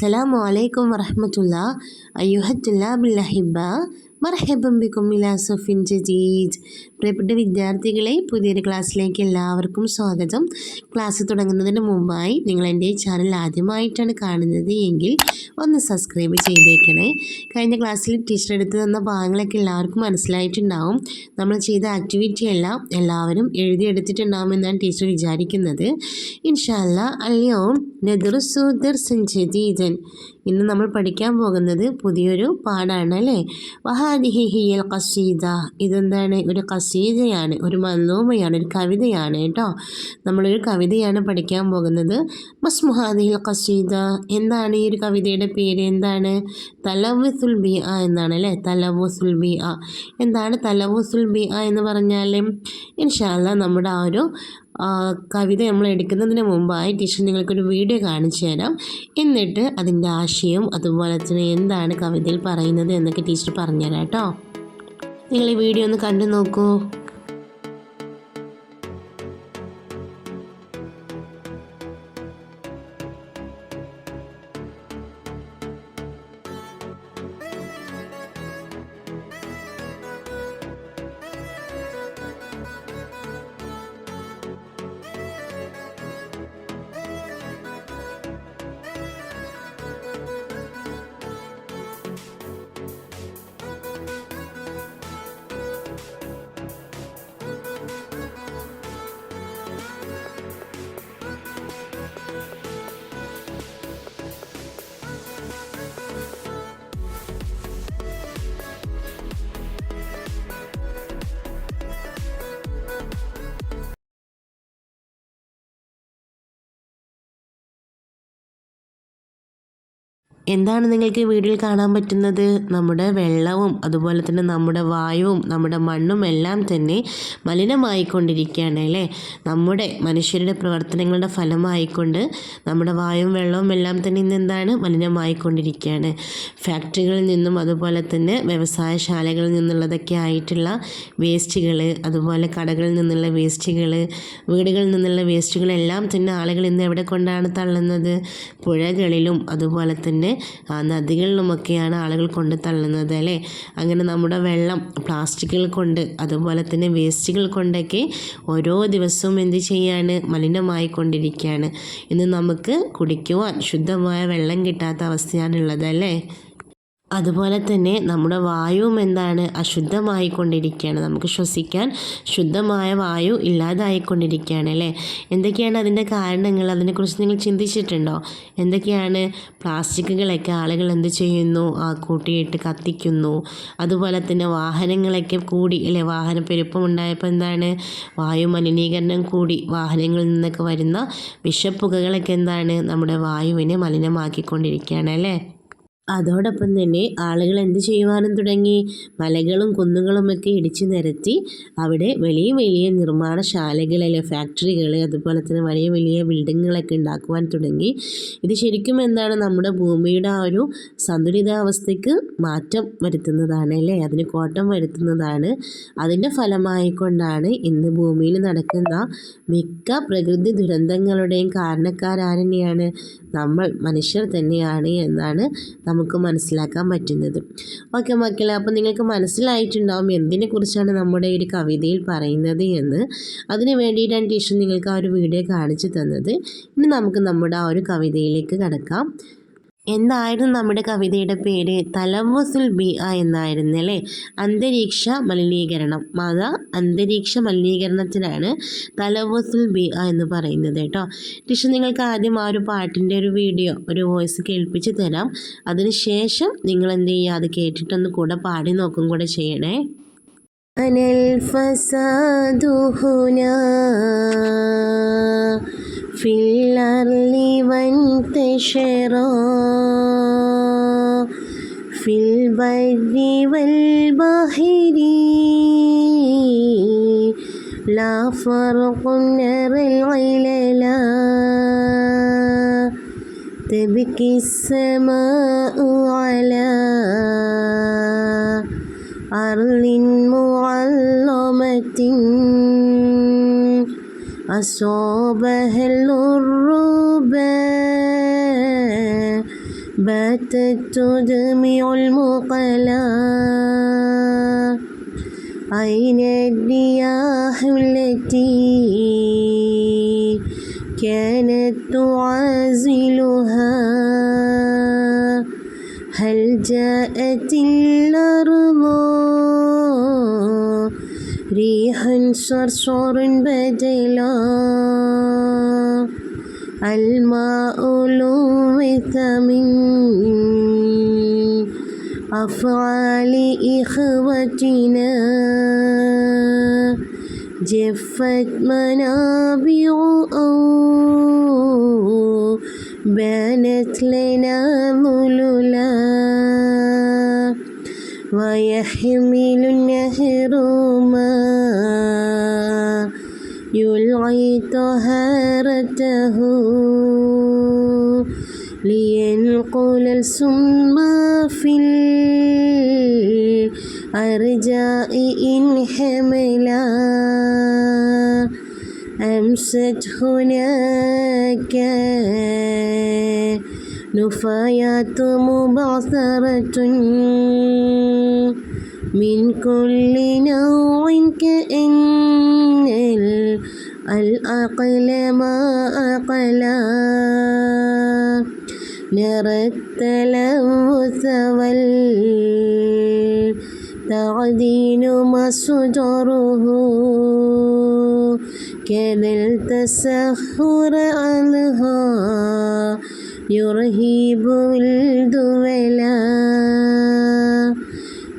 السلام عليكم ورحمة الله. أيها الطلاب الأحباء മർഹബം ബിക്കും ഇലാ സൊഫിൻ ജദീദ്. പ്രിയപ്പെട്ട വിദ്യാർത്ഥികളെ പുതിയൊരു ക്ലാസ്സിലേക്ക് എല്ലാവർക്കും സ്വാഗതം. ക്ലാസ് തുടങ്ങുന്നതിന് മുമ്പായി നിങ്ങൾ എന്റെ ചാനൽ ആദ്യമായിട്ടാണ് കാണുന്നത് എങ്കിൽ ഒന്ന് സബ്സ്ക്രൈബ് ചെയ്തേക്കണേ. കഴിഞ്ഞ ക്ലാസ്സിൽ ടീച്ചർ എടുത്തു തന്ന ഭാഗങ്ങളൊക്കെ എല്ലാവർക്കും മനസ്സിലായിട്ടുണ്ടാവും. നമ്മൾ ചെയ്ത ആക്ടിവിറ്റി എല്ലാം എല്ലാവരും എഴുതിയെടുത്തിട്ടുണ്ടാവും എന്നാണ് ടീച്ചർ വിചാരിക്കുന്നത്. ഇൻഷാല്ല അല്ലയോ നെദുറുസു ദർസൻ ജദീദൻ. ഇന്ന് നമ്മൾ പഠിക്കാൻ പോകുന്നത് പുതിയൊരു പാടാണ് അല്ലേ? വഹാദിഹിഹിയൽ കസീദ ഇതെന്താണ്? ഒരു കസീദയാണ് ഒരു മനോമയാണ് ഒരു കവിതയാണ് കേട്ടോ. നമ്മളൊരു കവിതയാണ് പഠിക്കാൻ പോകുന്നത്. മസ്മുഹാദിഹിൽ കസീദ എന്താണ് ഈ ഒരു കവിതയുടെ പേര്? എന്താണ്? തലവുസുൽ ബി ആ എന്നാണ് അല്ലേ? തലവുസുൽ ബി ആ എന്താണ് തലവുസുൽ ബി ആ എന്ന് പറഞ്ഞാൽ ഇൻഷാല്ല നമ്മുടെ ആ ഒരു കവിത നമ്മൾ എടുക്കുന്നതിന് മുമ്പായി ടീച്ചർ നിങ്ങൾക്കൊരു വീഡിയോ കാണിച്ചു തരാം. എന്നിട്ട് അതിന്റെ ആശയം അതുപോലെ തന്നെ എന്താണ് കവിതയിൽ പറയുന്നത് എന്നൊക്കെ ടീച്ചർ പറഞ്ഞുതരാം കേട്ടോ. നിങ്ങൾ ഈ വീഡിയോ ഒന്ന് കണ്ടു നോക്കൂ. എന്താണ് നിങ്ങൾക്ക് വീഡിയോയിൽ കാണാൻ പറ്റുന്നത്? നമ്മുടെ വെള്ളവും അതുപോലെ തന്നെ നമ്മുടെ വായുവും നമ്മുടെ മണ്ണും എല്ലാം തന്നെ മലിനമായിക്കൊണ്ടിരിക്കുകയാണ് അല്ലേ? നമ്മുടെ മനുഷ്യരുടെ പ്രവർത്തനങ്ങളുടെ ഫലമായിക്കൊണ്ട് നമ്മുടെ വായുവും വെള്ളവും എല്ലാം തന്നെ ഇന്ന് എന്താണ്? മലിനമായിക്കൊണ്ടിരിക്കുകയാണ്. ഫാക്ടറികളിൽ നിന്നും അതുപോലെ തന്നെ വ്യവസായശാലകളിൽ നിന്നുള്ളതൊക്കെ ആയിട്ടുള്ള വേസ്റ്റുകൾ അതുപോലെ കടകളിൽ നിന്നുള്ള വേസ്റ്റുകൾ വീടുകളിൽ നിന്നുള്ള വേസ്റ്റുകളെല്ലാം തന്നെ ആളുകൾ ഇന്ന് എവിടെ കൊണ്ടാണ് തള്ളുന്നത്? പുഴകളിലും അതുപോലെ തന്നെ നദികളിലുമൊക്കെയാണ് ആളുകൾ കൊണ്ട് തള്ളുന്നത് അല്ലേ? അങ്ങനെ നമ്മുടെ വെള്ളം പ്ലാസ്റ്റിക്കുകൾ കൊണ്ട് അതുപോലെ തന്നെ വേസ്റ്റുകൾ കൊണ്ടൊക്കെ ഓരോ ദിവസവും എന്ത് ചെയ്യാണ്? മലിനമായി കൊണ്ടിരിക്കുകയാണ് ഇന്ന് നമുക്ക് കുടിക്കുവാൻ ശുദ്ധമായ വെള്ളം കിട്ടാത്ത അവസ്ഥയാണുള്ളത് അല്ലേ? അതുപോലെ തന്നെ നമ്മുടെ വായുവും എന്താണ്? അശുദ്ധമായിക്കൊണ്ടിരിക്കുകയാണ്. നമുക്ക് ശ്വസിക്കാൻ ശുദ്ധമായ വായു ഇല്ലാതായിക്കൊണ്ടിരിക്കുകയാണ് അല്ലേ? എന്തൊക്കെയാണ് അതിന്റെ കാരണങ്ങൾ? അതിനെക്കുറിച്ച് നിങ്ങൾ ചിന്തിച്ചിട്ടുണ്ടോ? എന്തൊക്കെയാണ് പ്ലാസ്റ്റിക്കുകളൊക്കെ ആളുകൾ എന്ത് ചെയ്യുന്നു? ആ കൂട്ടിയിട്ട് കത്തിക്കുന്നു. അതുപോലെ തന്നെ വാഹനങ്ങളൊക്കെ കൂടി അല്ലേ? വാഹന പെരുപ്പം ഉണ്ടായപ്പോൾ എന്താണ്? വായു മലിനീകരണം കൂടി വാഹനങ്ങളിൽ നിന്നൊക്കെ വരുന്ന വിഷപ്പുകകളൊക്കെ എന്താണ്? നമ്മുടെ വായുവിനെ മലിനമാക്കിക്കൊണ്ടിരിക്കുകയാണ് അല്ലേ? അതോടൊപ്പം തന്നെ ആളുകൾ എന്ത് ചെയ്യുവാനും തുടങ്ങി. മലകളും കുന്നുകളുമൊക്കെ ഇടിച്ചു നിരത്തി അവിടെ വലിയ വലിയ നിർമ്മാണശാലകൾ അല്ലെ ഫാക്ടറികൾ അതുപോലെ തന്നെ വലിയ വലിയ ബിൽഡിങ്ങുകളൊക്കെ ഉണ്ടാക്കുവാൻ തുടങ്ങി. ഇത് ശരിക്കും എന്താണ് നമ്മുടെ ഭൂമിയുടെ ആ ഒരു സന്തുലിതാവസ്ഥയ്ക്ക് മാറ്റം വരുത്തുന്നതാണ് അല്ലേ? അതിന് കോട്ടം വരുത്തുന്നതാണ്. അതിന്റെ ഫലമായിക്കൊണ്ടാണ് ഇന്ന് ഭൂമിയിൽ നടക്കുന്ന മിക്ക പ്രകൃതി ദുരന്തങ്ങളുടെയും കാരണക്കാരാരെന്നെയാണ് നമ്മൾ. മനുഷ്യർ തന്നെയാണ് എന്നാണ് നമുക്ക് മനസ്സിലാക്കാൻ പറ്റുന്നത്. ഓക്കെ മക്കളെ അപ്പോൾ നിങ്ങൾക്ക് മനസ്സിലായിട്ടുണ്ടാവും എന്തിനെക്കുറിച്ചാണ് നമ്മുടെ ഒരു കവിതയിൽ പറയുന്നത് എന്ന്. അതിന് വേണ്ടിയിട്ടാണ് ടീച്ചർ നിങ്ങൾക്ക് ആ ഒരു വീഡിയോ കാണിച്ചു തന്നത്. ഇനി നമുക്ക് നമ്മുടെ ആ ഒരു കവിതയിലേക്ക് കടക്കാം. എന്തായിരുന്നു നമ്മുടെ കവിതയുടെ പേര്? തലവസുൽ ബി ആ എന്നായിരുന്നു അല്ലേ? അന്തരീക്ഷ മലിനീകരണം. മത അന്തരീക്ഷ മലിനീകരണത്തിനാണ് തലവസുൽ ബി ആ എന്ന് പറയുന്നത് കേട്ടോ. ടീച്ചർ നിങ്ങൾക്ക് ആദ്യം ആ ഒരു പാട്ടിന്റെ ഒരു വീഡിയോ ഒരു വോയിസ് കേൾപ്പിച്ച് തരാം. അതിനുശേഷം നിങ്ങൾ എന്ത് ചെയ്യുക? അത് കേട്ടിട്ടൊന്ന് കൂടെ പാടി നോക്കും കൂടെ ചെയ്യണേ. അനൽ ഫസാദു ഹുനാ في الأرض وانتشرا في البر والبحر لا فرق نرى العللا تبكي السماء على أرض معلمة أصابها الربا باتت تدمع المقلا أين الرياح التي كانت تعازلها. هل جاءت الأرض صرصر بدلا الماء لوث من أفعال إخوتنا جفت منابع أو بانت لنا ظللا ويحمل النهر ما يلعي طهارته لينقل السم في الأرجاء إن حملا. أمست هناك نفايات مبعثرة من كل نوع كأن الأقل ما أقلا. نرى التلوث والتعدين مصدره كذا التسخر عنها يرهب الدولا.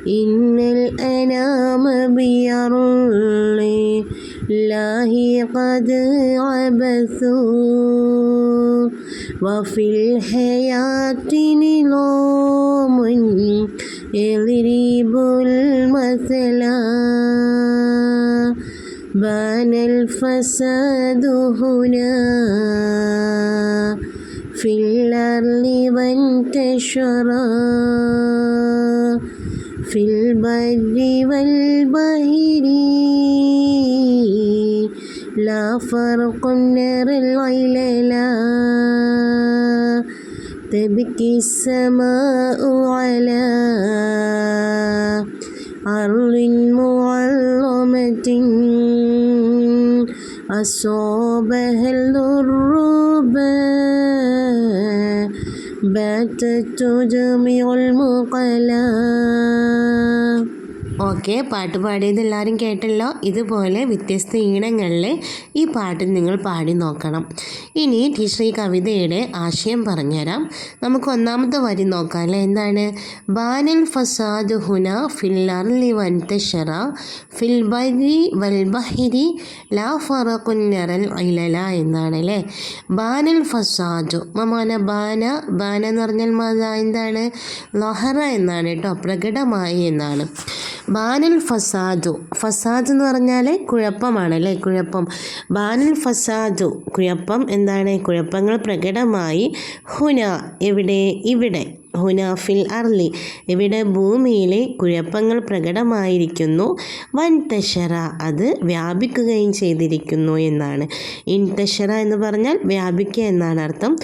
إن الأنام بيرل الله قد عبثوا وفي الحياة نظام يضرب المثلا بان الفساد هنا في الأرض وانتشرا في البر والبحر. لا فرق نرى العللا تبكي السماء على أرض معلمة أصابها الضرب باتت تجمع المقلا ഓക്കെ പാട്ട് പാടിയത് എല്ലാവരും കേട്ടല്ലോ? ഇതുപോലെ വ്യത്യസ്ത ഈണങ്ങളിൽ ഈ പാട്ട് നിങ്ങൾ പാടി നോക്കണം. ഇനി ടീച്ചർ ഈ കവിതയുടെ ആശയം പറഞ്ഞുതരാം. നമുക്ക് ഒന്നാമത്തെ വരി നോക്കാം അല്ലേ എന്താണ്? ബാനൽ ഫസാദ് ഹുന ഫിൽ അർലി വൻതഷറ ഫിൽ ബരി വൽ ബഹിരി ലാ ഫറക്കുന്നറൽ ഇലല എന്നാണ് അല്ലേ ബാനൽ ഫസാദു മമാന ബാന ബാന എന്ന് പറഞ്ഞാൽ എന്താണ്? ലഹറ എന്നാണ് കേട്ടോ പ്രകടമായി എന്നാണ്. ബാനൽ ഫസാദു. ഫസാദ് എന്ന് പറഞ്ഞാൽ കുഴപ്പമാണ് അല്ലേ? കുഴപ്പം. ബാനൽ ഫസാദു. കുഴപ്പം എന്താണ്? കുഴപ്പങ്ങൾ പ്രകടമായി. ഹുന എവിടെ? ഇവിടെ. ഹുന ഫിൽ അർലി. ഇവിടെ ഭൂമിയിലെ കുഴപ്പങ്ങൾ പ്രകടമായിരിക്കുന്നു. വൻ തഷറ അത് വ്യാപിക്കുകയും ചെയ്തിരിക്കുന്നു എന്നാണ്. ഇൻ തഷറ എന്ന് പറഞ്ഞാൽ വ്യാപിക്കുക എന്നാണ് അർത്ഥം.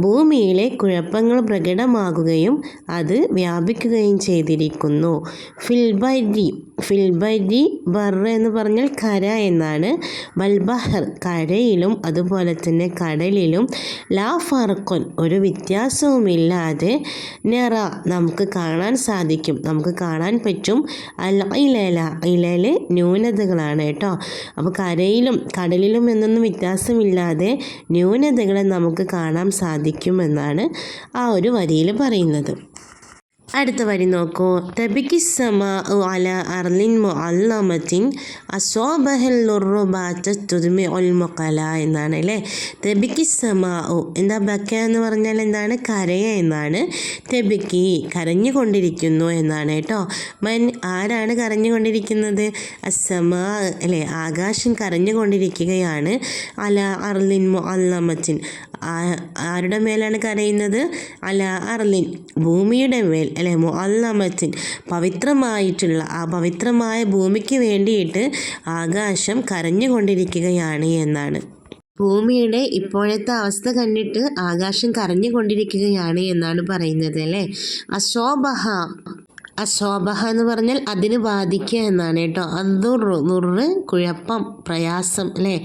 ഭൂമിയിലെ കുഴപ്പങ്ങൾ പ്രകടമാകുകയും അത് വ്യാപിക്കുകയും ചെയ്തിരിക്കുന്നു. ഫിൽബരി ഫിൽബരി ബർ എന്ന് പറഞ്ഞാൽ കര എന്നാണ്. വൽബഹർ കരയിലും അതുപോലെ തന്നെ കടലിലും ലാ ഫർക്കൊൻ ഒരു വ്യത്യാസവുമില്ലാതെ നിറ നമുക്ക് കാണാൻ സാധിക്കും. നമുക്ക് കാണാൻ പറ്റും. അൽ ഇലല ഇലല് ന്യൂനതകളാണ് കേട്ടോ. അപ്പോൾ കരയിലും കടലിലും എന്നൊന്നും വ്യത്യാസമില്ലാതെ ന്യൂനതകളെ നമുക്ക് കാണാൻ സാധിക്കുമെന്നാണ് ആ ഒരു വരിയിൽ പറയുന്നത്. അടുത്ത വരി നോക്കൂ. തബിക്കി അല അർലിൻ മുഅല്ലമത്തിൻ എന്നാണ് അല്ലേ? തെബിക്കി സമാഉ എന്താ ബക്ക എന്ന് പറഞ്ഞാൽ എന്താണ്? കരയ എന്നാണ്. തെബിക്കി കരഞ്ഞുകൊണ്ടിരിക്കുന്നു എന്നാണ് കേട്ടോ. മൻ ആരാണ് കരഞ്ഞുകൊണ്ടിരിക്കുന്നത്? അസമ അല്ലേ? ആകാശം കരഞ്ഞുകൊണ്ടിരിക്കുകയാണ്. അല അർലിൻ മുഅല്ലമത്തിൻ. ആരുടെ മേലാണ് കരയുന്നത്? അല അർലിൻ. ഭൂമിയുടെ മേൽ അല്ലെ മുഅല്ലമത്തിൻ പവിത്രമായിട്ടുള്ള ആ പവിത്രമായ ഭൂമിക്ക് വേണ്ടിയിട്ട് ആകാശം കരഞ്ഞുകൊണ്ടിരിക്കുകയാണ് എന്നാണ്. ഭൂമിയുടെ ഇപ്പോഴത്തെ അവസ്ഥ കണ്ടിട്ട് ആകാശം കരഞ്ഞുകൊണ്ടിരിക്കുകയാണ് എന്നാണ് പറയുന്നത് അല്ലേ? അശോഭഹ അശോഭഹ എന്ന് പറഞ്ഞാൽ അതിന് ബാധിക്കുക എന്നാണ് കേട്ടോ. അതുറു നുറ് കുഴപ്പം പ്രയാസം അല്ലേ?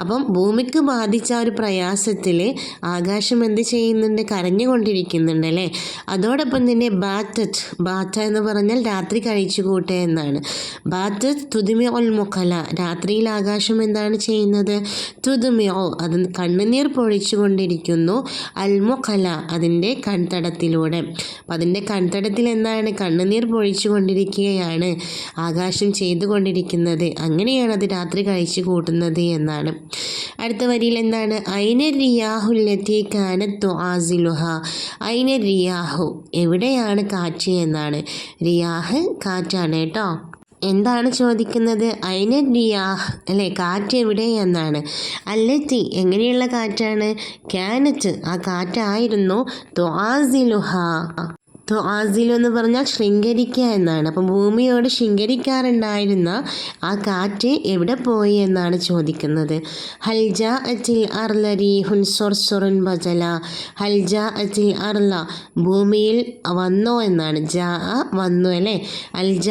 അപ്പം ഭൂമിക്ക് ബാധിച്ച ഒരു പ്രയാസത്തിൽ ആകാശം എന്ത് ചെയ്യുന്നുണ്ട്? കരഞ്ഞുകൊണ്ടിരിക്കുന്നുണ്ട് അല്ലേ? അതോടൊപ്പം തന്നെ ബാറ്ററ്റ് ബാറ്റ എന്ന് പറഞ്ഞാൽ രാത്രി കഴിച്ചു കൂട്ടുക എന്നാണ്. ബാറ്ററ്റ് തുതുമി ഒൽ മുഖല രാത്രിയിൽ ആകാശം എന്താണ് ചെയ്യുന്നത്? തുതുമിയോ അത് കണ്ണുനീർ പൊഴിച്ചു കൊണ്ടിരിക്കുന്നു അൽമുഖല അതിന്റെ കൺതടത്തിലൂടെ. അപ്പം അതിന്റെ കൺതടത്തിൽ എന്താണ്? കണ്ണുനീർ പൊഴിച്ചുകൊണ്ടിരിക്കുകയാണ് ആകാശം ചെയ്തുകൊണ്ടിരിക്കുന്നത് അങ്ങനെയാണ് അത് രാത്രി കഴിച്ചു കൂട്ടുന്നത് എന്നാണ്. അടുത്ത വരിയിൽ എന്താണ്? ഐന റിയാഹുല്ലത്തി കാനത്തു ആസിലുഹ ഐന റിയാഹു എവിടെയാണ് കാറ്റ് എന്നാണ്. റിയാഹ് കാറ്റാണ് കേട്ടോ. എന്താണ് ചോദിക്കുന്നത്? അയിന റിയാഹ് അല്ലേ കാറ്റ് എവിടെ എന്നാണ്. അല്ലെത്തി എങ്ങനെയുള്ള കാറ്റാണ്? ക്യാനറ്റ് ആ കാറ്റായിരുന്നു ത്വാസിലുഹ ത്വാസിലു എന്ന് പറഞ്ഞാൽ ശൃംഗരിക്കുക എന്നാണ്. അപ്പം ഭൂമിയോട് ശൃംഗരിക്കാറുണ്ടായിരുന്ന ആ കാറ്റ് എവിടെ പോയി എന്നാണ് ചോദിക്കുന്നത്. ഹൽജ അറ്റിൽ അർലരി ഹുൻസൊർസൊറുൻ ബജല ഹൽജ അറ്റിൽ അർല ഭൂമിയിൽ വന്നോ എന്നാണ്. ജ വന്നു അല്ലേ? അൽജ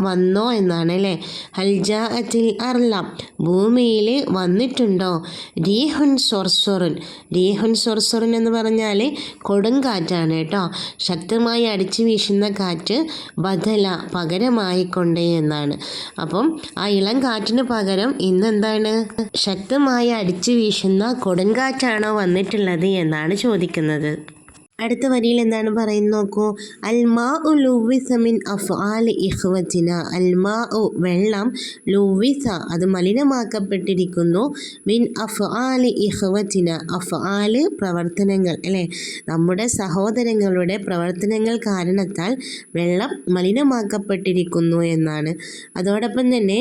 വന്നോ എന്നാണ് അല്ലേ? ഹൽജ അറ്റിൽ അർല ഭൂമിയിൽ വന്നിട്ടുണ്ടോ? റീഹുൻ സൊർസൊറുൻ. റീഹുൻ സൊർസൊറുൻ എന്ന് പറഞ്ഞാൽ കൊടുങ്കാറ്റാണ് കേട്ടോ. ശക്തമായി അടിച്ചു വീശുന്ന കാറ്റ് ബദല പകരമായിക്കൊണ്ടേ എന്നാണ്. അപ്പം ആ ഇളം കാറ്റിന് പകരം ഇന്നെന്താണ്? ശക്തമായി അടിച്ചു വീശുന്ന കൊടുങ്കാറ്റാണോ വന്നിട്ടുള്ളത് എന്നാണ് ചോദിക്കുന്നത്. അടുത്ത വരിയിൽ എന്താണ് പറയുന്നത് നോക്കൂ. അൽമാ ഉ ലുവിസമിൻ അഫ് ആൽ ഇഹ്വത്തിന അൽമാ ഉ വെള്ളം ലുവിസ അത് മലിനമാക്കപ്പെട്ടിരിക്കുന്നു. മിൻ അഫ് ആൽ ഇഹ്വത്തിന അഫ് ആൽ പ്രവർത്തനങ്ങൾ അല്ലേ? നമ്മുടെ സഹോദരങ്ങളുടെ പ്രവർത്തനങ്ങൾ കാരണത്താൽ വെള്ളം മലിനമാക്കപ്പെട്ടിരിക്കുന്നു എന്നാണ്. അതോടൊപ്പം തന്നെ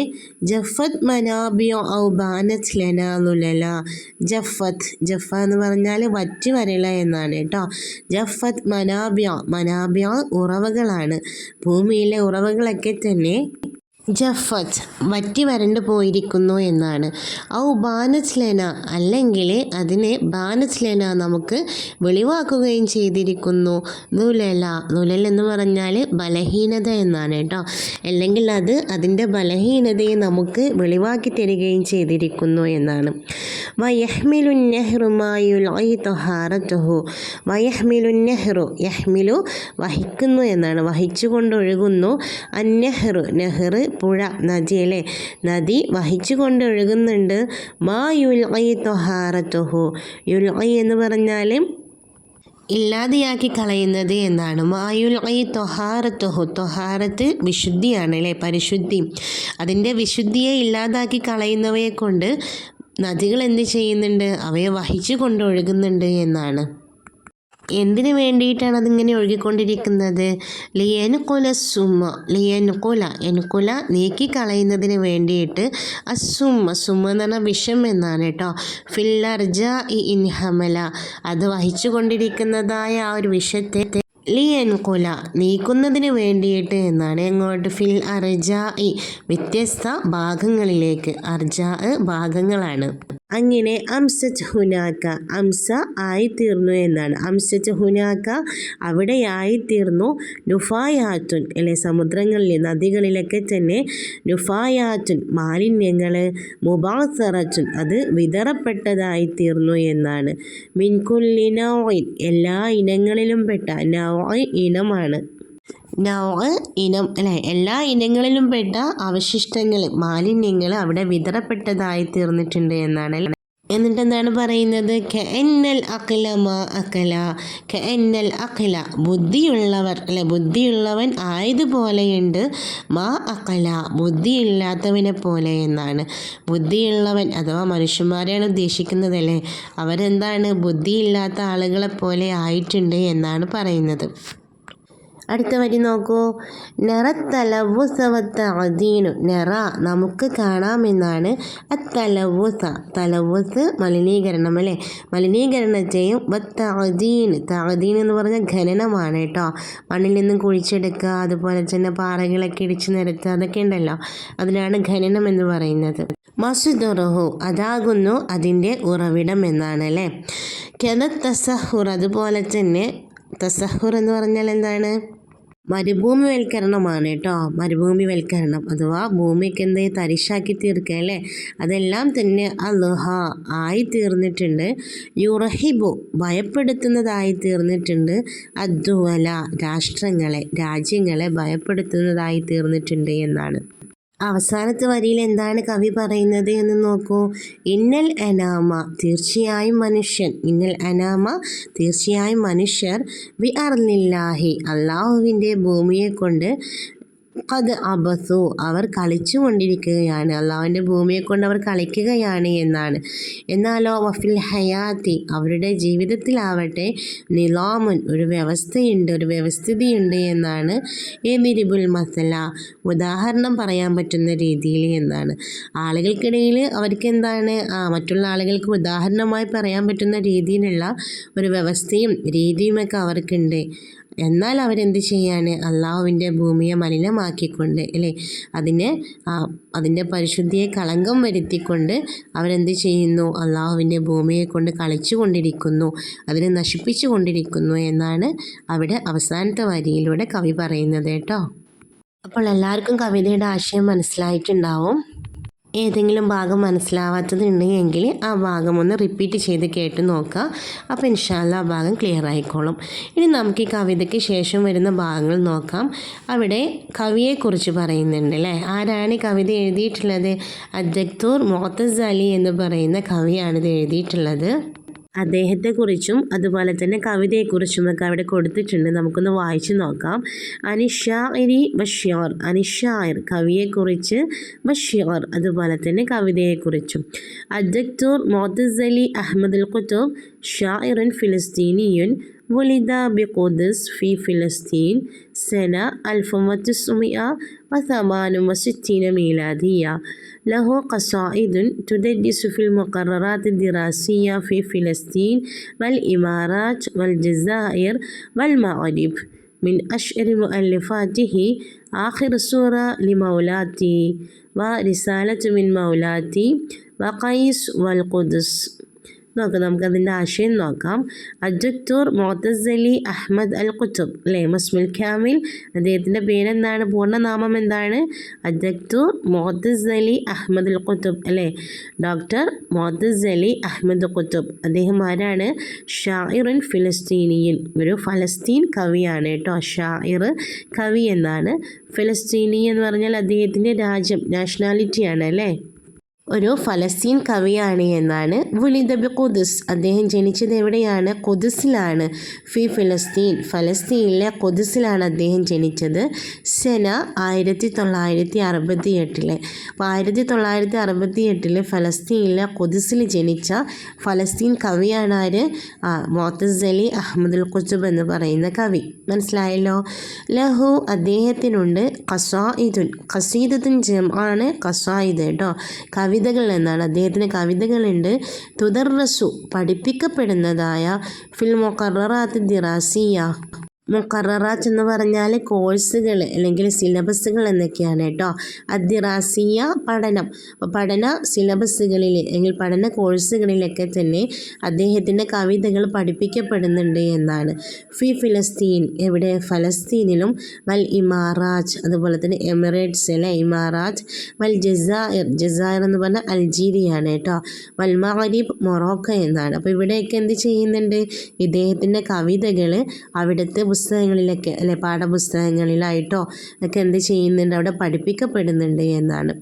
ജഫത് മനാബിയോ ഔ ബാനത് ലനാലുലല ജഫത്ത് ജഫ എന്ന് പറഞ്ഞാൽ വറ്റി വരല എന്നാണ് കേട്ടോ. ജഫത്ത് മനാബ്യ മനാബ്യ ഉറവകളാണ്. ഭൂമിയിലെ ഉറവകളൊക്കെ തന്നെ ജഫത്ത് വറ്റി വരണ്ടു പോയിരിക്കുന്നു എന്നാണ്. ഔ ബാനസ്ലേന അല്ലെങ്കിൽ അതിനെ ബാനസ്ലേന നമുക്ക് വെളിവാക്കുകയും ചെയ്തിരിക്കുന്നു. നുലല നുലൽ എന്ന് പറഞ്ഞാൽ ബലഹീനത എന്നാണ് കേട്ടോ. അല്ലെങ്കിൽ അത് അതിന്റെ ബലഹീനതയെ നമുക്ക് വെളിവാക്കി തരികയും ചെയ്തിരിക്കുന്നു എന്നാണ്. വയഹ്മിലു നെഹ്റുമായുൽ തൊഹാറത്തുഹു വയഹ്മിലു നെഹ്റു യഹ്മിലു വഹിക്കുന്നു എന്നാണ്. വഹിച്ചുകൊണ്ടൊഴുകുന്നു അന്നെഹ്റു നെഹ്റ് പുഴ നദി അല്ലേ? നദി വഹിച്ചു കൊണ്ട് ഒഴുകുന്നുണ്ട്. മാ യുൽ ഐ തൊഹാറത്തുഹു. യുൽ ഐ എന്ന് പറഞ്ഞാൽ ഇല്ലാതെയാക്കി കളയുന്നത് എന്നാണ്. മായുൽ ഐ തൊഹാറത്തുഹു. തൊഹാറത്ത് വിശുദ്ധിയാണ് അല്ലേ? പരിശുദ്ധി. അതിന്റെ വിശുദ്ധിയെ ഇല്ലാതാക്കി കളയുന്നവയെ കൊണ്ട് നദികൾ എന്ത് ചെയ്യുന്നുണ്ട്? അവയെ വഹിച്ചു കൊണ്ടൊഴുകുന്നുണ്ട് എന്നാണ്. എന്തിനു വേണ്ടിയിട്ടാണ് അതിങ്ങനെ ഒഴുകിക്കൊണ്ടിരിക്കുന്നത്? ലിയനുകൊല സുമ ലിയനുക്കുല നീക്കി നീക്കിക്കളയുന്നതിന് വേണ്ടിയിട്ട് അസുമ സുമ എന്ന് പറഞ്ഞാൽ വിഷം എന്നാണ് കേട്ടോ. ഫില്ലർജ ഇ ഇൻഹമല. അത് വഹിച്ചു കൊണ്ടിരിക്കുന്നതായ ആ ഒരു വിഷത്തെ ലിയൻകുല നീക്കുന്നതിന് വേണ്ടിയിട്ട് എന്നാണ് എങ്ങോട്ട് ഫിൽ അർജ ഇ വ്യത്യസ്ത ഭാഗങ്ങളിലേക്ക്. അർജ ഭാഗങ്ങളാണ്. അങ്ങനെ അംസറ്റ് ഹുനാക്ക അംസ ആയിത്തീർന്നു എന്നാണ്. അംസറ്റ് ഹുനാക്ക അവിടെ ആയിത്തീർന്നു നുഫായാറ്റുൻ അല്ലെ സമുദ്രങ്ങളിൽ നദികളിലൊക്കെ തന്നെ നുഫായാറ്റുൻ മാലിന്യങ്ങൾ മുബാസറച്ചുൻ അത് വിതറപ്പെട്ടതായിത്തീർന്നു എന്നാണ്. മിൻകുല്ലി നൗഇൻ എല്ലാ ഇനങ്ങളിലും പെട്ട നൗഇ ഇനമാണ്. നൗ ഇനം അല്ലെ എല്ലാ ഇനങ്ങളിലും പെട്ട അവശിഷ്ടങ്ങൾ മാലിന്യങ്ങൾ അവിടെ വിതറപ്പെട്ടതായി തീർന്നിട്ടുണ്ട് എന്നാണ് എന്നിട്ട് എന്താണ് പറയുന്നത്? അഖില മാ അഖല കെന്നൽ അഖില ബുദ്ധിയുള്ളവർ അല്ലെ ബുദ്ധിയുള്ളവൻ ആയതുപോലെയുണ്ട് മാ അഖല ബുദ്ധിയില്ലാത്തവനെ പോലെ എന്നാണ്. ബുദ്ധിയുള്ളവൻ അഥവാ മനുഷ്യന്മാരെയാണ് ഉദ്ദേശിക്കുന്നത് അല്ലേ അവരെന്താണ് ബുദ്ധിയില്ലാത്ത ആളുകളെ പോലെ ആയിട്ടുണ്ട് എന്നാണ് പറയുന്നത്. അടുത്ത വരി നോക്കൂ. നിറത്തലവുസവത്ത അതീനു നിറ നമുക്ക് കാണാമെന്നാണ്. അത്തലവുസ. തലവുസ് മലിനീകരണം അല്ലേ? മലിനീകരണത്തെയും വത്തഅദീൻ തഅദീൻ എന്ന് പറഞ്ഞാൽ ഖനനമാണ് കേട്ടോ. മണ്ണിൽ നിന്നും കുഴിച്ചെടുക്കുക അതുപോലെ തന്നെ പാറകളൊക്കെ ഇടിച്ചു നിരത്തുക അതൊക്കെ ഉണ്ടല്ലോ. അതിനാണ് ഖനനം എന്ന് പറയുന്നത്. മസുദുറഹു. അതാകുന്നു അതിന്റെ ഉറവിടം എന്നാണ് അല്ലേ? കെത തസഹുർ അതുപോലെ തന്നെ തസഹുർ എന്ന് പറഞ്ഞാൽ എന്താണ്? മരുഭൂമിവൽക്കരണമാണ് കേട്ടോ. മരുഭൂമിവൽക്കരണം അഥവാ ഭൂമിക്ക് എന്ത് തരിശാക്കി തീർക്കുക അല്ലേ? അതെല്ലാം തന്നെ അലുഹ ആയി തീർന്നിട്ടുണ്ട് യുറഹിബു ഭയപ്പെടുത്തുന്നതായി തീർന്നിട്ടുണ്ട്. അദ്വല രാഷ്ട്രങ്ങളെ രാജ്യങ്ങളെ ഭയപ്പെടുത്തുന്നതായി തീർന്നിട്ടുണ്ട് എന്നാണ്. അവസാനത്തെ വരിയിൽ എന്താണ് കവി പറയുന്നത് എന്ന് നോക്കൂ. ഇന്നൽ അനാമ തീർച്ചയായും മനുഷ്യൻ. ഇന്നൽ അനാമ തീർച്ചയായും മനുഷ്യർ. വി അർലില്ലാഹി അള്ളാഹുവിന്റെ ഭൂമിയെ കൊണ്ട് കത് അബസു അവർ കളിച്ചു കൊണ്ടിരിക്കുകയാണ്. അള്ളാഹുവിന്റെ ഭൂമിയെ കൊണ്ട് അവർ കളിക്കുകയാണ് എന്നാണ്. എന്നാലോ വഫിൽ ഹയാത്തി അവരുടെ ജീവിതത്തിലാവട്ടെ നിലോമുൻ ഒരു വ്യവസ്ഥയുണ്ട് ഒരു വ്യവസ്ഥിതിയുണ്ട് എന്നാണ്. എ എബിരിബുൽ മസല ഉദാഹരണം പറയാൻ പറ്റുന്ന രീതിയിൽ എന്നാണ്. ആളുകൾക്കിടയിൽ അവർക്ക് എന്താണ് മറ്റുള്ള ആളുകൾക്ക് ഉദാഹരണമായി പറയാൻ പറ്റുന്ന രീതിയിലുള്ള ഒരു വ്യവസ്ഥയും രീതിയുമൊക്കെ അവർക്കുണ്ട്. എന്നാൽ അവരെന്ത് ചെയ്യാണ്? അള്ളാഹുവിന്റെ ഭൂമിയെ മലിനമാക്കിക്കൊണ്ട് അല്ലേ? അതിനെ അതിന്റെ പരിശുദ്ധിയെ കളങ്കം വരുത്തിക്കൊണ്ട് അവരെന്ത് ചെയ്യുന്നു? അള്ളാഹുവിന്റെ ഭൂമിയെ കൊണ്ട് കളിച്ചു കൊണ്ടിരിക്കുന്നു അതിനെ നശിപ്പിച്ചു കൊണ്ടിരിക്കുന്നു എന്നാണ് അവിടെ അവസാനത്തെ വരിയിലൂടെ കവി പറയുന്നത് കേട്ടോ. അപ്പോൾ എല്ലാവർക്കും കവിതയുടെ ആശയം മനസ്സിലായിട്ടുണ്ടാവും. ഏതെങ്കിലും ഭാഗം മനസ്സിലാവാത്തതുണ്ടെങ്കിൽ ആ ഭാഗം ഒന്ന് റിപ്പീറ്റ് ചെയ്ത് കേട്ട് നോക്കുക. അപ്പോൾ ഇൻഷാല്ല ആ ഭാഗം ക്ലിയർ ആയിക്കോളും. ഇനി നമുക്ക് ഈ കവിതയ്ക്ക് ശേഷം വരുന്ന ഭാഗങ്ങൾ നോക്കാം. അവിടെ കവിയെക്കുറിച്ച് പറയുന്നുണ്ട് അല്ലേ? ആരാണ് ഈ കവിത എഴുതിയിട്ടുള്ളത്? അദ്ദക്തൂർ മോത്തസ് അലി എന്ന് പറയുന്ന കവിയാണിത് എഴുതിയിട്ടുള്ളത്. അദ്ദേഹത്തെക്കുറിച്ചും അതുപോലെ തന്നെ കവിതയെക്കുറിച്ചുമൊക്കെ അവിടെ കൊടുത്തിട്ടുണ്ട്. നമുക്കൊന്ന് വായിച്ചു നോക്കാം. അനിഷാഇരി ബഷ്യോർ അനിഷായർ കവിയെക്കുറിച്ച് ബഷ്യോർ അതുപോലെ തന്നെ കവിതയെക്കുറിച്ചും. അദ്ദക്തൂർ മോത്തസ് അഹമ്മദ് അൽ ഖുത്തൂബ് ഷായിറൻ ഫിലിസ്തീനിയുൻ ولد بقدس في فلسطين سنة 1968 ميلادية. له قصائد تدرس في المقررات الدراسية في فلسطين والإمارات والجزائر والمغرب. من أشهر مؤلفاته آخر سورة لمولاتي ورسالة من مولاتي وقيس والقدس. നോക്കാം നമുക്കതിന്റെ ആശയം നോക്കാം. അജക്തൂർ മോത്തസലി അഹമ്മദ് അൽ കുത്തുബ് അല്ലേ? മസ്മുൽ ഖാമിൽ അദ്ദേഹത്തിന്റെ പേരെന്താണ്? പൂർണനാമം എന്താണ്? അജക്തൂർ മോത്തസലി അഹമ്മദ് അൽ കുത്തുബ് അല്ലേ? ഡോക്ടർ മോത്തസലി അഹമ്മദ് കുത്തുബ് അദ്ദേഹം ആരാണ്? ഷായിറുൻ ഫിലസ്തീനിയൻ. ഒരു ഫലസ്തീൻ കവിയാണ് കേട്ടോ. ഷായിർ കവി എന്നാണ്. ഫിലസ്തീനി എന്ന് പറഞ്ഞാൽ അദ്ദേഹത്തിന്റെ രാജ്യം നാഷണാലിറ്റിയാണ് അല്ലേ? ഒരു ഫലസ്തീൻ കവിയാണ് എന്നാണ് ബി ഖുദുസ്. അദ്ദേഹം ജനിച്ചത് എവിടെയാണ്? കുദുസിലാണ് ഫി ഫിലസ്തീൻ. ഫലസ്തീനിലെ കുദുസിലാണ് അദ്ദേഹം ജനിച്ചത്. സെന ആയിരത്തി തൊള്ളായിരത്തി അറുപത്തി എട്ടിലെ അപ്പോൾ ആയിരത്തി തൊള്ളായിരത്തി അറുപത്തി എട്ടിലെ ഫലസ്തീനിലെ കുദുസിൽ ജനിച്ച ഫലസ്തീൻ കവിയാണ് ആര്? മോത്തസലി അഹമ്മദുൽ കുസുബ് എന്ന് പറയുന്ന കവി. മനസ്സിലായല്ലോ? ലഹു അദ്ദേഹത്തിനുണ്ട് കസായിദുൻ ഖസീദത്തുൻ ജം ആണ് കസായിദ് കേട്ടോ. കവി കവിതകൾ എന്നാണ് അദ്ദേഹത്തിന് കവിതകളുണ്ട്. തുദർറസു പഠിപ്പിക്കപ്പെടുന്നതായ ഫിൽ മൊക്കറാത്ത് ദിറാസിയ. മുക്കറാത്ത് എന്ന് പറഞ്ഞാൽ കോഴ്സുകൾ അല്ലെങ്കിൽ സിലബസുകൾ എന്നൊക്കെയാണ് കേട്ടോ? അദ്ദിറാസിയ പഠനം. പഠന സിലബസുകളിൽ അല്ലെങ്കിൽ പഠന കോഴ്സുകളിലൊക്കെ തന്നെ അദ്ദേഹത്തിന്റെ കവിതകൾ പഠിപ്പിക്കപ്പെടുന്നുണ്ട് എന്നാണ്. ഫി ഫിലസ്തീൻ എവിടെ? ഫലസ്തീനിലും. വൽ ഇമാറാജ് അതുപോലെ തന്നെ എമിറേറ്റ്സ് അല്ലെ? ഇമാറാജ്. വൽ ജസായർ. ജസായർ എന്ന് പറഞ്ഞാൽ അൽജീരിയാണ് കേട്ടോ. വൽ മഹരീബ് മൊറോക്ക എന്നാണ്. അപ്പോൾ ഇവിടെയൊക്കെ എന്ത് ചെയ്യുന്നുണ്ട്? ഇദ്ദേഹത്തിന്റെ കവിതകൾ അവിടുത്തെ പുസ്തകങ്ങളിലൊക്കെ അല്ലെ പാഠപുസ്തകങ്ങളിലായിട്ടോ ഒക്കെ എന്ത് ചെയ്യുന്നുണ്ട് അവിടെ പഠിപ്പിക്കപ്പെടുന്നുണ്ട് എന്നാണ്.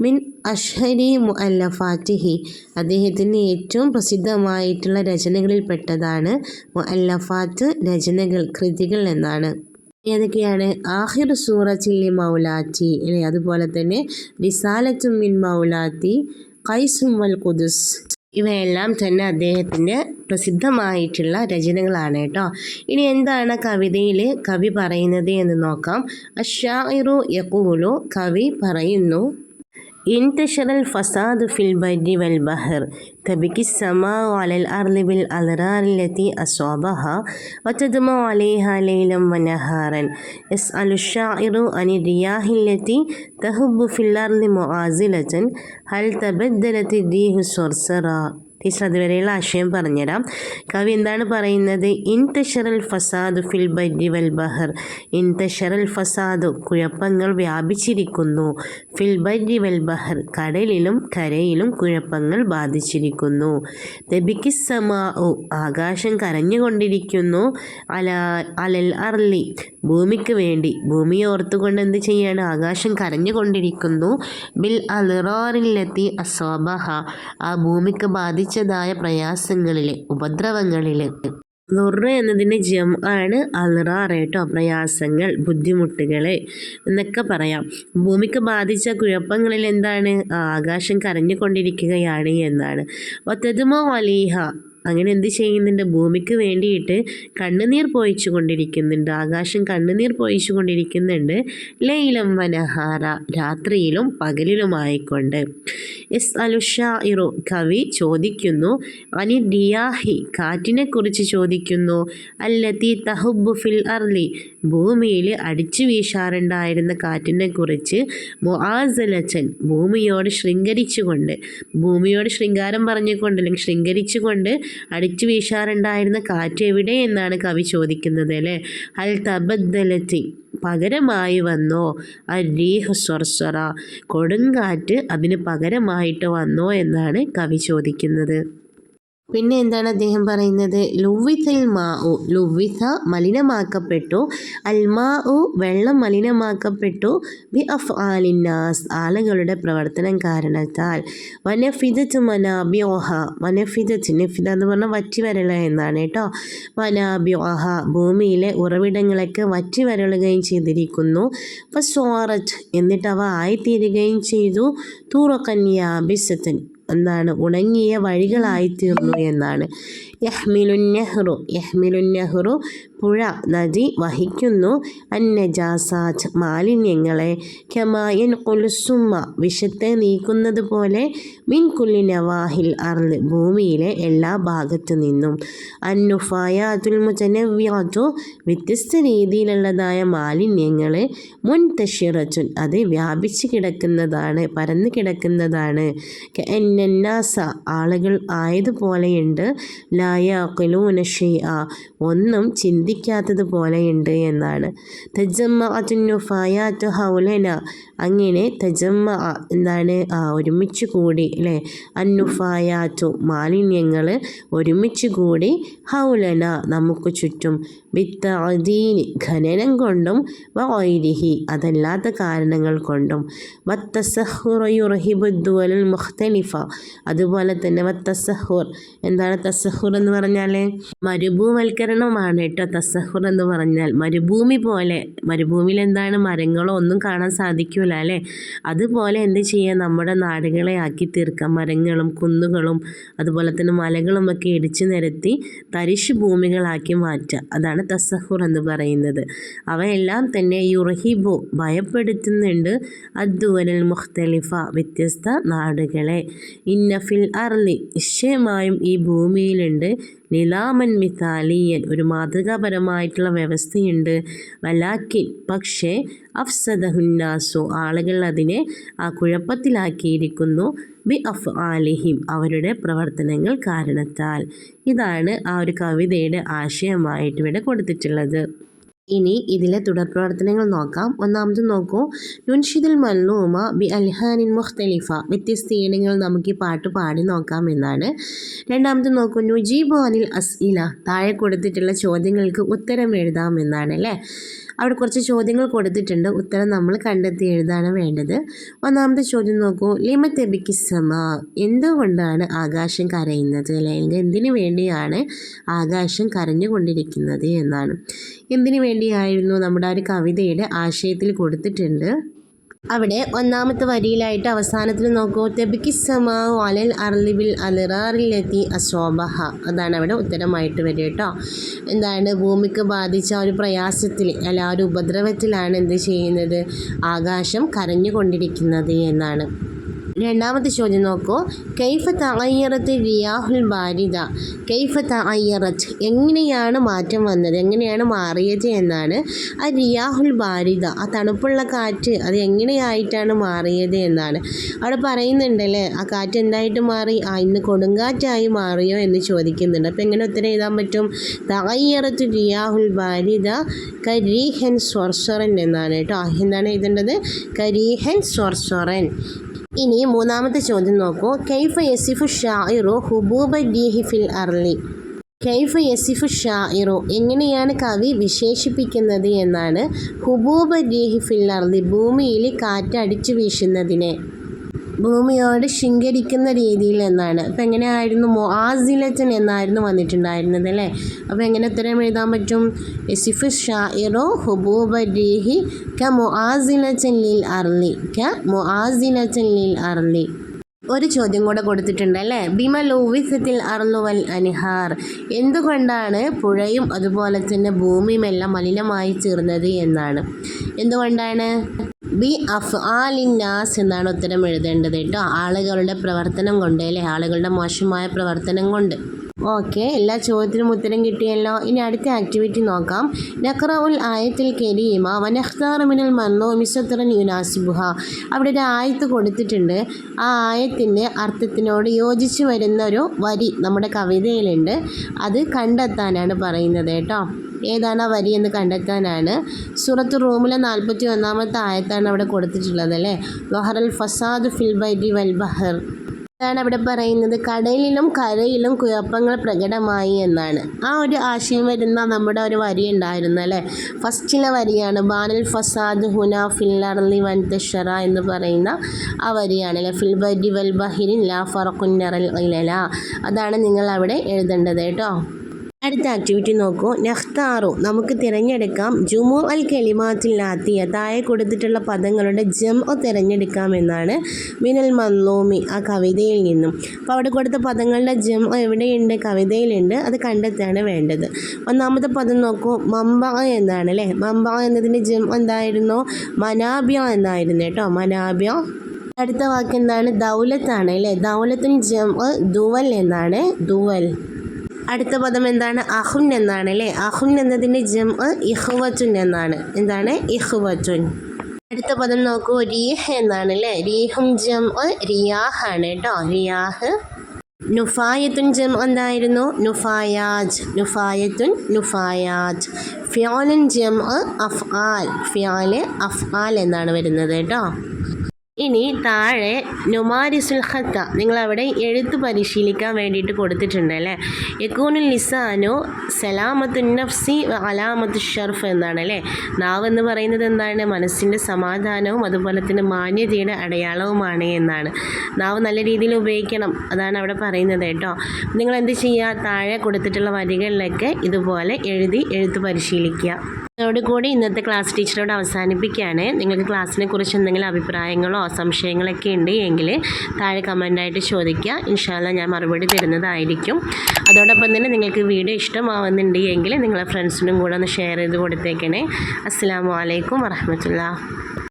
മിൻ അഷ്ഹരി മുഅല്ലഫാറ്റിഹി അദ്ദേഹത്തിന്റെ ഏറ്റവും പ്രസിദ്ധമായിട്ടുള്ള രചനകളിൽപ്പെട്ടതാണ് മുഅല്ലഫാത്ത് രചനകൾ കൃതികൾ എന്നാണ്. ഏതൊക്കെയാണ്? ആഹിർ സൂറച്ചില്ലി മൗലാറ്റി അല്ലെ അതുപോലെ തന്നെ റിസാലത്തും മിൻ മൗലാത്തി കൈസും വൽ കുദുസ് ഇവയെല്ലാം തന്നെ അദ്ദേഹത്തിന്റെ പ്രസിദ്ധമായിട്ടുള്ള രചനകളാണ് കേട്ടോ. ഇനി എന്താണ് കവിതയിൽ കവി പറയുന്നത് എന്ന് നോക്കാം. അഷായിറു യക്കൂലു കവി പറയുന്നു انتشر الفساد في البر والبحر تبكي السماء على الأرض بالأضرار التي أصابها وتدمع عليها ليلا ونهارا. يسأل الشاعر عن الرياح التي تهب في الأرض معازلة هل تبدلت الريح صرصرا؟ ടീച്ചർ അതുവരെയുള്ള ആശയം പറഞ്ഞുതരാം. കവി എന്താണ് പറയുന്നത്? ഇൻ തഷറൽ ഫസാദു ഫിൽ ബരി വൽ ബഹർ. ഇൻ തഷറൽ ഫസാദു കുഴപ്പങ്ങൾ വ്യാപിച്ചിരിക്കുന്നു. ഫിൽ ബരി വൽ ബഹർ കടലിലും കരയിലും കുഴപ്പങ്ങൾ ബാധിച്ചിരിക്കുന്നു. ദബിക്കി സമാ ആകാശം കരഞ്ഞുകൊണ്ടിരിക്കുന്നു. അല അലൽ അർലി ഭൂമിക്ക് വേണ്ടി. ഭൂമിയെ ഓർത്തുകൊണ്ട് എന്ത് ചെയ്യാണ്? ആകാശം കരഞ്ഞുകൊണ്ടിരിക്കുന്നു. ബിൽ അലിറോറിലെത്തി അസോബഹ ആ ഭൂമിക്ക് ബാധിച്ചതായ പ്രയാസങ്ങളിലെ ഉപദ്രവങ്ങളിലെ. നുറ എന്നതിന്റെ ജം ആണ് അൽറാർ കേട്ടോ പ്രയാസങ്ങൾ ബുദ്ധിമുട്ടുകൾ എന്നൊക്കെ പറയാം. ഭൂമിക്ക് ബാധിച്ച കുഴപ്പങ്ങളിൽ എന്താണ്? ആകാശം കരഞ്ഞുകൊണ്ടിരിക്കുകയാണ് എന്നാണ്. ഒത്തതുമോ അലീഹ അങ്ങനെ എന്ത് ചെയ്യുന്നുണ്ട്? ഭൂമിക്ക് വേണ്ടിയിട്ട് കണ്ണുനീർ പോയിച്ചു കൊണ്ടിരിക്കുന്നുണ്ട്. ആകാശം കണ്ണുനീർ പോയിച്ചു കൊണ്ടിരിക്കുന്നുണ്ട്. ലൈലം വനഹാര രാത്രിയിലും പകലിലുമായിക്കൊണ്ട്. എസ് അലുഷായിറു കവി ചോദിക്കുന്നു അനി ഡിയാഹി കാറ്റിനെ കുറിച്ച് ചോദിക്കുന്നു അല്ലത്തി തഹുബു ഫിൽ അർലി ഭൂമിയിൽ അടിച്ചു വീശാറുണ്ടായിരുന്ന കാറ്റിനെ കുറിച്ച് മുആസലച്ചൻ ഭൂമിയോട് ശൃംഗരിച്ചുകൊണ്ട് ഭൂമിയോട് ശൃംഗാരം പറഞ്ഞുകൊണ്ട് അല്ലെങ്കിൽ ശൃംഗരിച്ചുകൊണ്ട് അടിച്ചു വീശാറുണ്ടായിരുന്ന കാറ്റ് എവിടെ എന്നാണ് കവി ചോദിക്കുന്നത് അല്ലേ? അൽ തബദ്ദലത്തി പകരമായി വന്നോ? അരീഹ് സ്വർസ്വറ കൊടുങ്കാറ്റ് അതിന് പകരമായിട്ട് വന്നോ എന്നാണ് കവി ചോദിക്കുന്നത്. പിന്നെ എന്താണ് അദ്ദേഹം പറയുന്നത്? ലുവിഥൽ മാ ഉ മലിനമാക്കപ്പെട്ടു. അൽമാ ഉ വെള്ളം മലിനമാക്കപ്പെട്ടു. ബി അഫ് ആലിന്നാസ് ആളുകളുടെ പ്രവർത്തനം കാരണത്താൽ. വനഫിദത്ത് മനാബ്യോഹ വനഫിദത്ത് നഫിദ എന്ന് പറഞ്ഞാൽ വറ്റി വരള എന്നാണ് കേട്ടോ. വനാബ്യോഹ ഭൂമിയിലെ ഉറവിടങ്ങളൊക്കെ വറ്റി വരളുകയും ചെയ്തിരിക്കുന്നു. ഫസ്വാറത്ത് എന്നിട്ട് അവ ആയിത്തീരുകയും ചെയ്തു. തൂറക്കന്യാബിസത്തൻ എന്താണ് ഉണങ്ങിയ വഴികളായിത്തീർന്നു എന്നാണ്. യഹ്മിലുൻ നെഹ്റു യഹ്മിലുൻ നെഹ്റു പുഴ നദി വഹിക്കുന്നു. അന്നജാസാജ് മാലിന്യങ്ങളെ കമായൻ കൊലുസുമ്മ വിഷത്തെ നീക്കുന്നത് പോലെ മിൻകുല്ലി നവാഹിൽ അർൾ ഭൂമിയിലെ എല്ലാ ഭാഗത്തു നിന്നും. അന്നുഫായാത്തുൽ മുതനവ്യാത്തു വ്യത്യസ്ത രീതിയിലുള്ളതായ മാലിന്യങ്ങൾ മുൻ തഷിറച്ചുൻ അത് വ്യാപിച്ചു കിടക്കുന്നതാണ് പരന്നു കിടക്കുന്നതാണ്. എന്നന്നാസ ആളുകൾ ആയതുപോലെയുണ്ട്. ലായാക്കലൂന ഷെയ്അ ഒന്നും ചിന്തിക്കാത്തത് പോലെയുണ്ട് എന്നാണ് തജമ്മഅത്തുന്നുഫായാത്തു ഹൗലന. അങ്ങനെ തജമ്മ എന്താണ്? ഒരുമിച്ച് കൂടി അല്ലേ? അന്നുഫായാത്തു മാലിന്യങ്ങൾ ഒരുമിച്ച് കൂടി ഹൗലന നമുക്ക് ചുറ്റും വിത്തീനി ഖനനം കൊണ്ടും വൈരിഹി അതല്ലാത്ത കാരണങ്ങൾ കൊണ്ടും. വത്തസഹുറയുറഹിബുദ്വലുൽ മുഖ്തലിഫ. അതുപോലെ തന്നെ വത്തസഹുർ എന്താണ് തസഹുർ എന്ന് പറഞ്ഞാൽ മരുഭൂവൽക്കരണമാണ് കേട്ടോ തസഹുർ എന്ന് പറഞ്ഞാൽ. മരുഭൂമി പോലെ മരുഭൂമിയിൽ എന്താണ് മരങ്ങളോ ഒന്നും കാണാൻ സാധിക്കില്ല അല്ലേ? അതുപോലെ എന്ത് ചെയ്യുക നമ്മുടെ നാടുകളെ ആക്കി തീർക്കാം. മരങ്ങളും കുന്നുകളും അതുപോലെ തന്നെ മലകളും ഒക്കെ ഇടിച്ചു നിരത്തി തരിശു ഭൂമികളാക്കി മാറ്റുക അതാണ് തസഹുർ എന്ന് പറയുന്നത്. അവയെല്ലാം തന്നെ യുറഹിബു ഭയപ്പെടുത്തുന്നുണ്ട്. അദ്വലൽ മുഖ്തലിഫ വ്യത്യസ്ത നാടുകളെ. ഇന്നഫിൽ അർലി നിശ്ചയമായും ഈ ഭൂമിയിലുണ്ട്. നിലാമൻ മിതാലിയൻ ഒരു മാതൃകാപരമായിട്ടുള്ള വ്യവസ്ഥയുണ്ട്. വലാക്കിൻ പക്ഷേ അഫ്സദഹുന്നാസു ആളുകൾ അതിനെ ആ കുഴപ്പത്തിലാക്കിയിരിക്കുന്നു. ബി അഫ് ആലിഹിം അവരുടെ പ്രവർത്തനങ്ങൾ കാരണത്താൽ. ഇതാണ് ആ ഒരു കവിതയുടെ ആശയമായിട്ട് ഇവിടെ കൊടുത്തിട്ടുള്ളത്. ഇനി ഇതിലെ തുടർ പ്രവർത്തനങ്ങൾ നോക്കാം. ഒന്നാമത് നോക്കൂ. നുൻഷിദുൽ മൽനൂമ ബി അൽഹാനിൻ മുഖ്തലിഫ വ്യത്യസ്ത ഈണങ്ങൾ നമുക്ക് ഈ പാട്ട് പാടി നോക്കാം എന്നാണ്. രണ്ടാമത് നോക്കൂ. നുജീബ് അനിൽ അസ്ഇല താഴെ കൊടുത്തിട്ടുള്ള ചോദ്യങ്ങൾക്ക് ഉത്തരം എഴുതാം എന്നാണ് അല്ലേ? അവിടെ കുറച്ച് ചോദ്യങ്ങൾ കൊടുത്തിട്ടുണ്ട്. ഉത്തരം നമ്മൾ കണ്ടെത്തി എഴുതാണ് വേണ്ടത്. ഒന്നാമത്തെ ചോദ്യം നോക്കൂ. ലിമ തെബിക്കിസമ എന്തുകൊണ്ടാണ് ആകാശം കരയുന്നത്? അല്ലെങ്കിൽ എന്തിനു വേണ്ടിയാണ് ആകാശം കരഞ്ഞുകൊണ്ടിരിക്കുന്നത് എന്നാണ്. എന്തിനു വേണ്ടിയായിരുന്നു നമ്മുടെ ആ ഒരു കവിതയുടെ ആശയത്തിൽ കൊടുത്തിട്ടുണ്ട്? അവിടെ ഒന്നാമത്തെ വരിയിലായിട്ട് അവസാനത്തിൽ നോക്കൂ. തെബിക്കി അർലിബിൽ അലിറാറിലെത്തി അശോഭഹ അതാണ് അവിടെ ഉത്തരമായിട്ട് വരിക കേട്ടോ. എന്താണ്? ഭൂമിക്ക് ബാധിച്ച ഒരു പ്രയാസത്തിൽ അല്ല ഒരു ഉപദ്രവത്തിലാണ് എന്ത് ചെയ്യുന്നത്? ആകാശം കരഞ്ഞുകൊണ്ടിരിക്കുന്നത് എന്നാണ്. രണ്ടാമത്തെ ചോദ്യം നോക്കൂ. കൈഫ തയ്യറത്ത് റിയാഹുൽ ബാരിദ. കൈഫ തയ്യറത്ത് എങ്ങനെയാണ് മാറ്റം വന്നത്? എങ്ങനെയാണ് മാറിയത് എന്നാണ്. ആ റിയാഹുൽ ബാരിദ ആ തണുപ്പുള്ള കാറ്റ് അത് എങ്ങനെയായിട്ടാണ് മാറിയത് എന്നാണ്. അവിടെ പറയുന്നുണ്ടല്ലേ ആ കാറ്റ് എന്തായിട്ട് മാറി? ആ ഇന്ന് കൊടുങ്കാറ്റായി മാറിയോ എന്ന് ചോദിക്കുന്നുണ്ട്. അപ്പോൾ എങ്ങനെ ഉത്തരം എഴുതാൻ പറ്റും? തയ്യറത്ത് റിയാഹുൽ ബാരിദ കരീഹൻ സ്വർസ്വറൻ എന്നാണ് കേട്ടോ. എന്താണ് എഴുതേണ്ടത്? കരീഹൻ സ്വർസ്വറൻ ഇനി മൂന്നാമത്തെ ചോദ്യം നോക്കൂ. കൈഫ യസിഫു ഷായിറു ഹുബൂബ ദീഹി ഫിൽ അർലി കൈഫ യസിഫു ഷായിറു എങ്ങനെയാണ് കവി വിശേഷിപ്പിക്കുന്നത് എന്നാണ് ഹുബൂബ ഡിഹിഫിൽ ഫിൽ അർലി ഭൂമിയിൽ കാറ്റടിച്ചു വീശുന്നതിനെ. ഭൂമിയോട് ശിങ്കരിക്കുന്ന രീതിയിൽ എന്നാണ്. അപ്പം എങ്ങനെയായിരുന്നു മൊആസിലറ്റൻ എന്നായിരുന്നു വന്നിട്ടുണ്ടായിരുന്നത് അല്ലേ? അപ്പോൾ എങ്ങനെ ഉത്തരം എഴുതാൻ പറ്റും? എസിഫ് ഷായിറോ ഹുബൂബരീഹി ക മൊആസിലറ്റൻ ലിൽ അർലി. ക മൊആസിലറ്റൻ ലിൽ അർലി. ഒരു ചോദ്യം കൂടെ കൊടുത്തിട്ടുണ്ട് അല്ലേ? ബിമ ലൂവിസത്തിൽ അർലുവൽ അനിഹാർ. എന്തുകൊണ്ടാണ് പുഴയും അതുപോലെ തന്നെ ഭൂമിയുമെല്ലാം മലിനമായി തീർന്നത് എന്നാണ്. എന്തുകൊണ്ടാണ്? ബി അഫ് ആലിന്നാസ് എന്നാണ് ഉത്തരം എഴുതേണ്ടത് കേട്ടോ. ആളുകളുടെ പ്രവർത്തനം കൊണ്ട് അല്ലേ? ആളുകളുടെ മോശമായ പ്രവർത്തനം കൊണ്ട്. ഓക്കെ എല്ലാ ചോദ്യത്തിനും ഉത്തരം കിട്ടിയല്ലോ. ഇനി അടുത്ത ആക്ടിവിറ്റി നോക്കാം. നക്ര ഉൽ ആയത്തിൽ കരീമ വനഹ്താറമിനൽ മന്നോ മിസത്രൻ യുനാസിബുഹ. അവിടെ ഒരു ആയത്ത് കൊടുത്തിട്ടുണ്ട്. ആ ആയത്തിന്റെ അർത്ഥത്തിനോട് യോജിച്ച് വരുന്ന ഒരു വരി നമ്മുടെ കവിതയിലുണ്ട്. അത് കണ്ടെത്താനാണ് പറയുന്നത് കേട്ടോ. ഏതാണ് ആ വരി എന്ന് കണ്ടെത്താനാണ്? സുറത്ത് റൂമിലെ നാൽപ്പത്തി ഒന്നാമത്തെ ആയത്താണ് അവിടെ കൊടുത്തിട്ടുള്ളത് അല്ലേ? വഹറൽ ഫസാദ് ഫിൽ ബൈരി വൽ ബഹർ. അതാണ് അവിടെ പറയുന്നത് കടലിലും കരയിലും കുഴപ്പങ്ങൾ പ്രകടമായി എന്നാണ്. ആ ഒരു ആശയം വരുന്ന നമ്മുടെ ഒരു വരി ഉണ്ടായിരുന്നു അല്ലേ? ഫസ്റ്റിലെ വരിയാണ് ബാനൽ ഫസാദ് ഹുന ഫിൽ വൻ തഷറ എന്ന് പറയുന്ന ആ വരിയാണ് അല്ലേ? ഫിൽ ബരി വൽ ബഹിരിൻ ലാ ഫറക്കുന്നറൽ ഇലല അതാണ് നിങ്ങൾ അവിടെ എഴുതേണ്ടത് കേട്ടോ. അടുത്ത ആക്ടിവിറ്റി നോക്കൂ. നഖ്താറു നമുക്ക് തിരഞ്ഞെടുക്കാം. ജുമു അൽ കെലിമാത്തിൽ ലാത്തിയ താഴെ കൊടുത്തിട്ടുള്ള പദങ്ങളുടെ ജം തിരഞ്ഞെടുക്കാം എന്നാണ് മിനൽ മന്നോമി ആ കവിതയിൽ നിന്നും. അപ്പോൾ അവിടെ കൊടുത്ത പദങ്ങളുടെ ജം ഒ എവിടെയുണ്ട്? കവിതയിലുണ്ട്. അത് കണ്ടെത്താണ് വേണ്ടത്. ഒന്നാമത്തെ പദം നോക്കൂ. മമ്പ എന്നാണ് അല്ലേ? മമ്പ എന്നതിന്റെ ജം എന്തായിരുന്നു? മനാബ്യ എന്നായിരുന്നു കേട്ടോ. മനാബ്യ. അടുത്ത വാക്ക് എന്താണ്? ദൗലത്താണ് അല്ലേ? ദൗലത്തിന് ജം ദുവൽ എന്നാണ്. ദുവൽ. അടുത്ത പദം എന്താണ്? അഹുൻ എന്നാണ് അല്ലേ? അഹുൻ എന്നതിന്റെ ജം ഇഹുവറ്റുൻ എന്നാണ്. എന്താണ്? ഇഹുവറ്റുൻ അടുത്ത പദം നോക്കൂ. റീഹ് എന്നാണ് അല്ലേ? റീഹും ജം റിയാഹ് ആണ് കേട്ടോ. റിയാഹ്. നുഫായത്തുൻ ജം എന്തായിരുന്നു? നുഫായാജ്. നുഫായത്തുൻ നുഫായാജ്. ഫിയോലൻ ജം അഫ്ആൽ. അഫ് അഫ്ആൽ എന്നാണ് വരുന്നത് കേട്ടോ. ഇനി താഴെ നുമാരിസുൽ ഹത്ത നിങ്ങളവിടെ എഴുത്ത് പരിശീലിക്കാൻ വേണ്ടിയിട്ട് കൊടുത്തിട്ടുണ്ട് അല്ലേ? യക്കൂനുൽ നിസാനോ സലാമത്തു നഫ്സി അലാമത്തു ഷർഫ് എന്നാണ് അല്ലേ? നാവ് എന്ന് പറയുന്നത് എന്താണ്? മനസ്സിന്റെ സമാധാനവും അതുപോലെ തന്നെ മാന്യതയുടെ അടയാളവുമാണ് എന്നാണ്. നാവ് നല്ല രീതിയിൽ ഉപയോഗിക്കണം അതാണ് അവിടെ പറയുന്നത് കേട്ടോ. നിങ്ങൾ എന്ത് ചെയ്യുക? താഴെ കൊടുത്തിട്ടുള്ള വരികളിലൊക്കെ ഇതുപോലെ എഴുതി എഴുത്ത് പരിശീലിക്കുക. അതോടുകൂടി ഇന്നത്തെ ക്ലാസ് ടീച്ചറോട് അവസാനിപ്പിക്കുകയാണ്. നിങ്ങൾക്ക് ക്ലാസ്സിനെ കുറിച്ച് എന്തെങ്കിലും അഭിപ്രായങ്ങളോ സംശയങ്ങളൊക്കെ ഉണ്ട് എങ്കിൽ താഴെ കമന്റായിട്ട് ചോദിക്കുക. ഇൻഷാല്ല ഞാൻ മറുപടി തരുന്നതായിരിക്കും. അതോടൊപ്പം തന്നെ നിങ്ങൾക്ക് വീഡിയോ ഇഷ്ടമാവുന്നുണ്ട് എങ്കിൽ നിങ്ങളെ ഫ്രണ്ട്സിനും കൂടെ ഒന്ന് ഷെയർ ചെയ്ത് കൊടുത്തേക്കണേ. അസ്സാം വലൈക്കും വറഹമത്തുള്ള